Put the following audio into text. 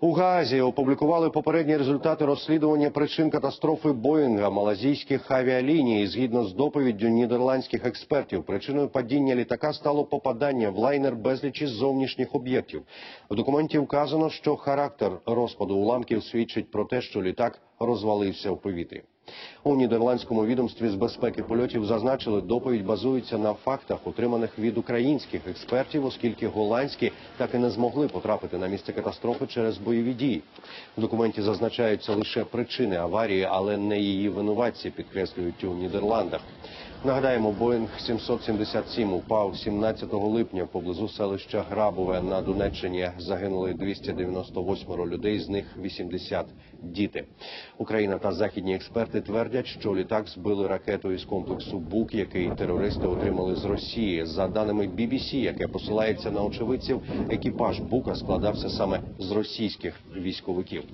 У Гаазі опублікували попередні результати розслідування причин катастрофи Боїнга малазійських авіаліній. Згідно з доповіддю нідерландських експертів, причиною падіння літака стало попадання в лайнер безлічі зовнішніх об'єктів. В документі вказано, що характер розпаду уламків свідчить про те, що літак розвалився в повітрі. У нідерландському відомстві з безпеки польотів зазначили, доповідь базується на фактах, отриманих від українських експертів, оскільки голландські так і не змогли потрапити на місце катастрофи через бойові дії. В документі зазначаються лише причини аварії, але не її винуватці, підкреслюють у Нідерландах. Нагадаємо, Боїнг 777 упав 17 липня поблизу селища Грабове на Донеччині. Загинули 298 людей, з них 80 діти. Україна та західні експерти твердять, що літак збили ракетою з комплексу БУК, який терористи отримали з Росії. За даними BBC, яке посилається на очевидців, екіпаж БУКа складався саме з російських військовиків.